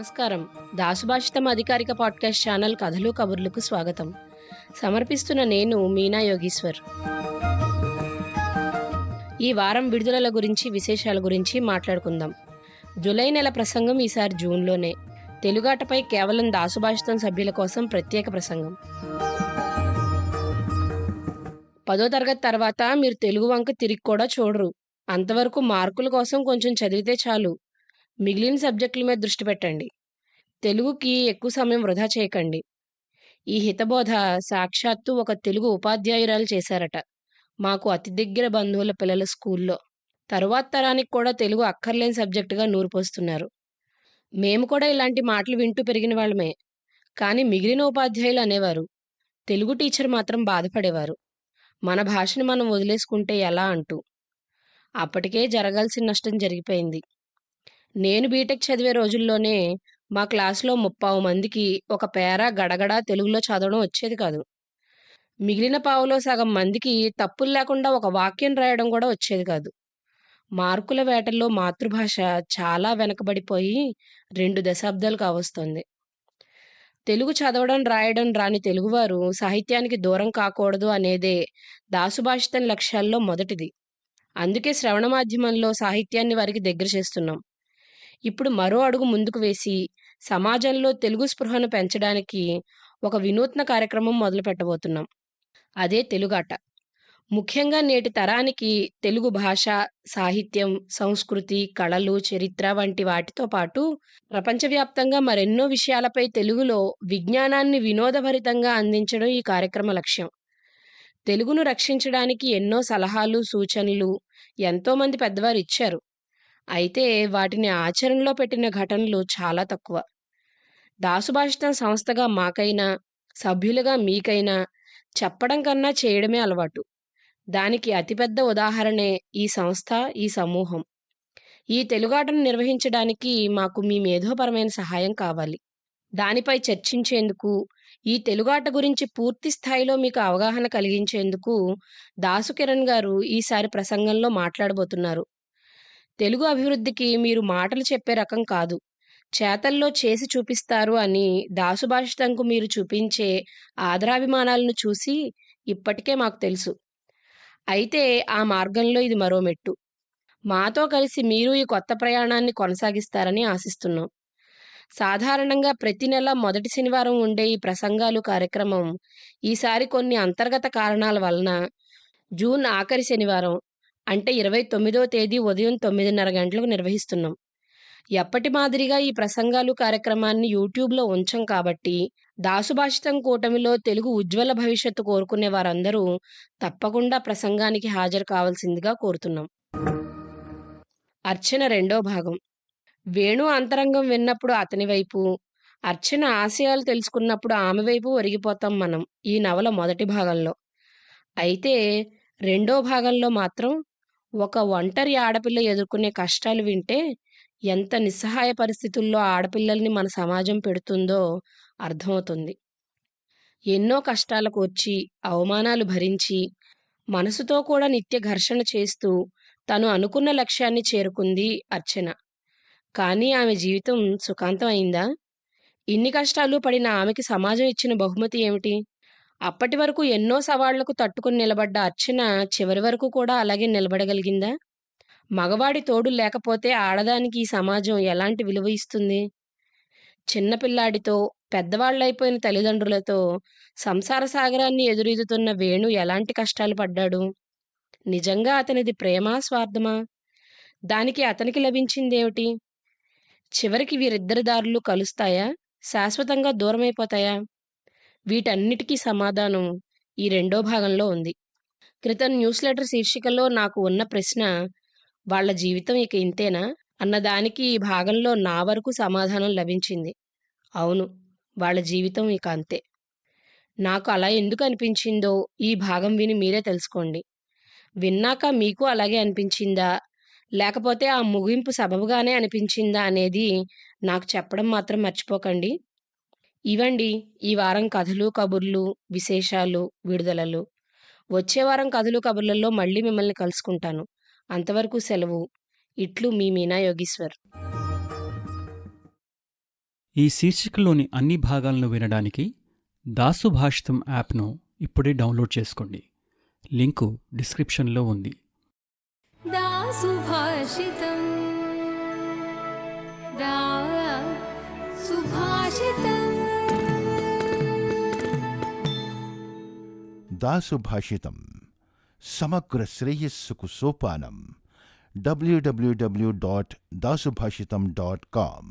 నమస్కారం. దాసుభాషితం అధికారిక podcast channel కథలు కబుర్లకు స్వాగతం. సమర్పిస్తున్న నేను మీనా యోగీశ్వర్. ఈ వారం విడుదలల గురించి విశేషాల గురించి మాట్లాడుకుందాం. జూలై నెల ప్రసంగం ఈసారి జూన్లోనే. తెలుగాటపై కేవలం దాసుభాషితం సభ్యుల కోసం ప్రత్యేక ప్రసంగం. పదో తరగతి తర్వాత మీరు తెలుగు వంక తిరిగి కూడా చూడరు. అంతవరకు మార్కుల కోసం కొంచెం చదివితే చాలు. మిగిలిన సబ్జెక్టుల మీద దృష్టి పెట్టండి. తెలుగుకి ఎక్కువ సమయం వృధా చేయకండి. ఈ హితబోధ సాక్షాత్తు ఒక తెలుగు ఉపాధ్యాయురాలు చేశారట. మాకు అతి దగ్గర బంధువుల పిల్లల స్కూల్లో. తరువాత తరానికి కూడా తెలుగు అక్కర్లేని సబ్జెక్టుగా నూరుపోస్తున్నారు. మేము కూడా ఇలాంటి మాటలు వింటూ పెరిగిన వాళ్ళమే. కానీ మిగిలిన ఉపాధ్యాయులు అనేవారు. తెలుగు టీచర్ మాత్రం బాధపడేవారు. మన భాషను మనం వదిలేసుకుంటే ఎలా అంటూ. అప్పటికే జరగాల్సిన నష్టం జరిగిపోయింది. నేను బీటెక్ చదివే రోజుల్లోనే మా క్లాస్లో ముప్పావు మందికి ఒక పేర గడగడ తెలుగులో చదవడం వచ్చేది కాదు. మిగిలిన పావులో సగం మందికి తప్పులు లేకుండా ఒక వాక్యం రాయడం కూడా వచ్చేది కాదు. మార్కుల వేటల్లో మాతృభాష చాలా వెనకబడిపోయి రెండు దశాబ్దాలు కావస్తుంది. తెలుగు చదవడం రాయడం రాని తెలుగువారు సాహిత్యానికి దూరం కాకూడదు అనేదే దాసుభాషితం లక్ష్యాల్లో మొదటిది. అందుకే శ్రవణ మాధ్యమంలో సాహిత్యాన్ని వారికి దగ్గర చేస్తున్నాం. ఇప్పుడు మరో అడుగు ముందుకు వేసి సమాజంలో తెలుగు స్పృహను పెంచడానికి ఒక వినూత్న కార్యక్రమం మొదలు పెట్టబోతున్నాం. అదే తెలుగాట. ముఖ్యంగా నేటి తరానికి తెలుగు భాష సాహిత్యం సంస్కృతి కళలు చరిత్ర వంటి వాటితో పాటు ప్రపంచవ్యాప్తంగా మరెన్నో విషయాలపై తెలుగులో విజ్ఞానాన్ని వినోదభరితంగా అందించడం ఈ కార్యక్రమ లక్ష్యం. తెలుగును రక్షించడానికి ఎన్నో సలహాలు సూచనలు ఎంతోమంది పెద్దవారు ఇచ్చారు. అయితే వాటిని ఆచరణలో పెట్టిన ఘటనలు చాలా తక్కువ. దాసుభాషితం సంస్థగా మాకైనా సభ్యులుగా మీకైనా చెప్పడం కన్నా చేయడమే అలవాటు. దానికి అతిపెద్ద ఉదాహరణే ఈ సంస్థ ఈ సమూహం. ఈ తెలుగాటను నిర్వహించడానికి మాకు మీ మేధోపరమైన సహాయం కావాలి. దానిపై చర్చించేందుకు ఈ తెలుగాట గురించి పూర్తి స్థాయిలో మీకు అవగాహన కలిగించేందుకు దాసు కిరణ్ గారు ఈసారి ప్రసంగంలో మాట్లాడబోతున్నారు. తెలుగు అభివృద్ధికి మీరు మాటలు చెప్పే రకం కాదు. చేతల్లో చేసి చూపిస్తారు అని దాసుభాషితంకు మీరు చూపించే ఆదరాభిమానాలను చూసి ఇప్పటికే మాకు తెలుసు. అయితే ఆ మార్గంలో ఇది మరో మెట్టు. మాతో కలిసి మీరు ఈ కొత్త ప్రయాణాన్ని కొనసాగిస్తారని ఆశిస్తున్నాం. సాధారణంగా ప్రతి నెల మొదటి శనివారం ఉండే ఈ ప్రసంగాలు కార్యక్రమం ఈసారి కొన్ని అంతర్గత కారణాల వలన జూన్ ఆఖరి శనివారం అంటే ఇరవై తొమ్మిదో తేదీ ఉదయం తొమ్మిదిన్నర గంటలకు నిర్వహిస్తున్నాం. ఎప్పటి మాదిరిగా ఈ ప్రసంగాలు కార్యక్రమాన్ని యూట్యూబ్లో ఉంచం కాబట్టి దాసుభాషితం కూటమిలో తెలుగు ఉజ్వల భవిష్యత్తు కోరుకునే వారందరూ తప్పకుండా ప్రసంగానికి హాజరు కావాల్సిందిగా కోరుతున్నాం. అర్చన రెండో భాగం. వేణు అంతరంగం విన్నప్పుడు అతని వైపు అర్చన ఆశయాలు తెలుసుకున్నప్పుడు ఆమె వైపు ఒరిగిపోతాం మనం ఈ నవల మొదటి భాగంలో. అయితే రెండో భాగంలో మాత్రం ఒక ఒంటరి ఆడపిల్ల ఎదుర్కొనే కష్టాలు వింటే ఎంత నిస్సహాయ పరిస్థితుల్లో ఆడపిల్లల్ని మన సమాజం పెడుతుందో అర్థమవుతుంది. ఎన్నో కష్టాలకు వచ్చి అవమానాలు భరించి మనసుతో కూడా నిత్య ఘర్షణ చేస్తూ తను అనుకున్న లక్ష్యాన్ని చేరుకుంది అర్చన. కానీ ఆమె జీవితం సుఖాంతం అయిందా? ఇన్ని కష్టాలు పడిన ఆమెకి సమాజం ఇచ్చిన బహుమతి ఏమిటి? అప్పటి వరకు ఎన్నో సవాళ్ళకు తట్టుకుని నిలబడ్డ అర్చన చివరి వరకు కూడా అలాగే నిలబడగలిగిందా? మగవాడి తోడు లేకపోతే ఆడదానికి ఈ సమాజం ఎలాంటి విలువ ఇస్తుంది? చిన్నపిల్లాడితో పెద్దవాళ్ళైపోయిన తల్లిదండ్రులతో సంసార సాగరాన్ని ఎదురీదుతున్న వేణు ఎలాంటి కష్టాలు పడ్డాడు? నిజంగా అతనిది ప్రేమా స్వార్థమా? దానికి అతనికి లభించిందేమిటి? చివరికి వీరిద్దరి దారులు కలుస్తాయా? శాశ్వతంగా దూరమైపోతాయా? వీటన్నిటికీ సమాధానం ఈ రెండో భాగంలో ఉంది. క్రితం న్యూస్ లెటర్ శీర్షికలో నాకు ఉన్న ప్రశ్న వాళ్ళ జీవితం ఇక ఇంతేనా? అన్నదానికి ఈ భాగంలో నా వరకు సమాధానం లభించింది. అవును వాళ్ళ జీవితం ఇక అంతే. నాకు అలా ఎందుకు అనిపించిందో ఈ భాగం విని మీరే తెలుసుకోండి. విన్నాక మీకు అలాగే అనిపించిందా? లేకపోతే ఆ ముగింపు సబబుగానే అనిపించిందా? అనేది నాకు చెప్పడం మాత్రం మర్చిపోకండి. ఇవండి ఈ వారం కథలు కబుర్లు విశేషాలు విడుదలలు వచ్చే వారం కథలు కబుర్లలో మళ్ళీ మిమ్మల్ని కలుసుకుంటాను అంతవరకు సెలవు ఇట్లు మీ మీనా యోగీశ్వర్ ఈ శీర్షికలోని అన్ని భాగాలను వినడానికి దాసు భాషితం యాప్ను ఇప్పుడే డౌన్లోడ్ చేసుకోండి లింకు డిస్క్రిప్షన్లో ఉంది दा सुभाषितम् दा सुभाषितम् दासुभाषितं समग्रश्रेयस्सुकुसोपानं W W W dot Dasubhashitam dot com